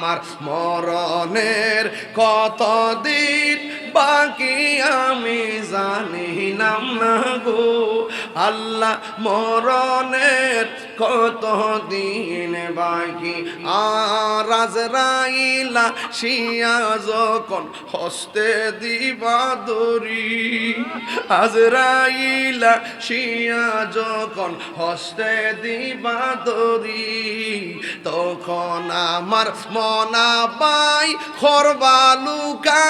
আমার মরণের কতদিন বাকি আমি জানি নাম না গো। আল্লাহ মরণের কত দিন বাকি? আর আজরাইলা শিয়া যখন হস্তে দিবা দরি আজরাইলা শিয়া যখন হস্তে দিবা দরি তখন আমার মনা পাই খরবালু কালুকি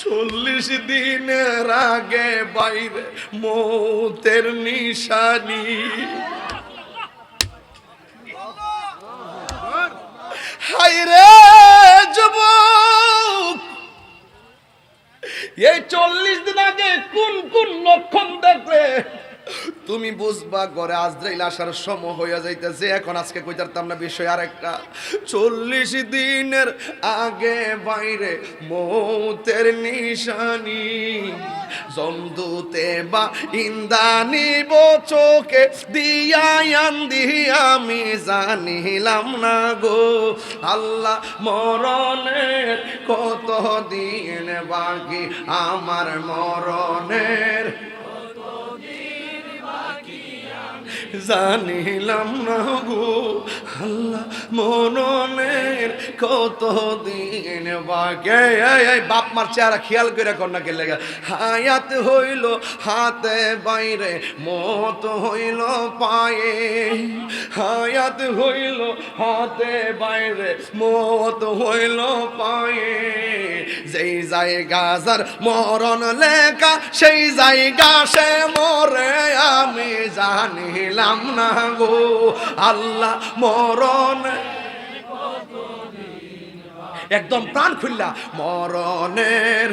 চল্লিশ দিনের আগে বাইরে মৌতের নিশানি। হাইরে যুবক, এই চল্লিশ দিন আগে কোন কোন লক্ষণ দেখলে তুমি বুঝবা, ঘরে আজরাইল আসার সময় হইয়া যাইতেছে। এখন আজকে কইতারতাম না, বিষয় আর একটা চল্লিশ দিনের আগে বাইরে মৌতের নিশানি, জমদুতে বা ইন্দানি দিয়ায়ান দিয়া আমি জানিলাম না গো। আল্লাহ মরণের কত দিন বাকি? আমার মরণের জানিলাম না গো আল্লাহ মননের কত দিন বাকে বাপ মার চেহারা খেয়াল করে কন্যা কে লেগে হায়াত হইল হাতে বাইরে, মত হইল পায়ে। হায়াত হইল হাতে বাইরে, মত হইল পায়ে। যেই জায়গা যার মরণ লেখা, সেই জায়গা সে মরে, আমি জানিলাম না গো। আল্লাহ মরণ। একদম প্রাণ খুললা, মরণের।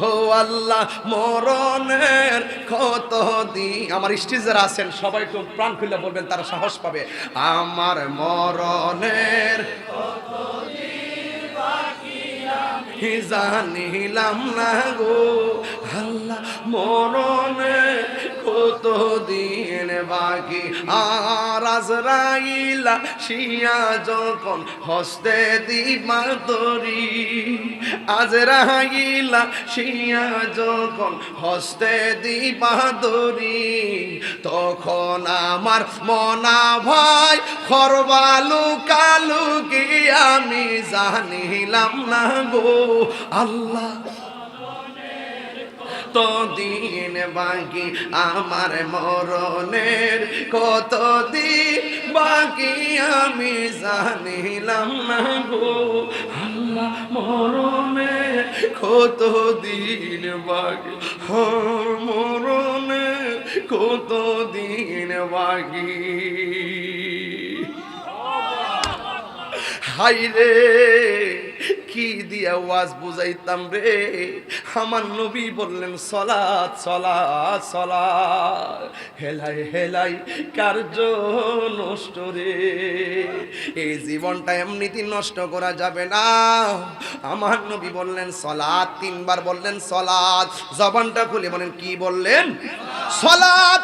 হো আল্লাহ মরণের কত দিন। আমার স্টেজ যারা আছেন, সবাই একটু প্রাণ খুলে বলবেন, তারা সাহস পাবে। আমার মরণের জানিলাম না গো, আল্লাহ মরণে কত দিন বাকি। আর আজরাইলা শিয়া যখন হস্তে দিবা তরি আজরাইলা শিয়া যখন হস্তে দিবা তরি তখন আমার মনা ভাই খরবালু কালু কি আমি জানিলাম না গো আল্লাহ। দিন বাকি আমার মরণের কত দিন বাকি আমি জানিলাম না গো আল্লাহ মরমে কত দিন বাকি? হর মরমে কত দিন বাকি? হাই রে, কি দিয়া ওয়াজ বুঝাইতাম রে? আমার নবী বললেন, সলাৎ সলাৎ সলাৎ, হেলাই হেলাই, কার্য নষ্ট রে। এই জীবনটা এমনিতে নষ্ট করা যাবে না। আমার নবী বললেন, সলাৎ, তিনবার বললেন, সলাৎ। জবানটা খুলে বলেন, কি বললেন? নামাজ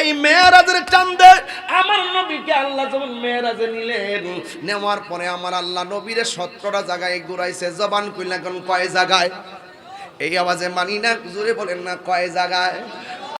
এই মেয়েরাজের চান্দে আমার নবীকে আল্লাহ যখন মেয়েরাজে নিলেন, নেওয়ার পরে আমার আল্লাহ নবীরে সত্তরটা জায়গায় ঘুরাইছে, জবান কইলা কয় জায়গায়? এই আওয়াজে মানি না জোরে বলেন না কয় জায়গায়?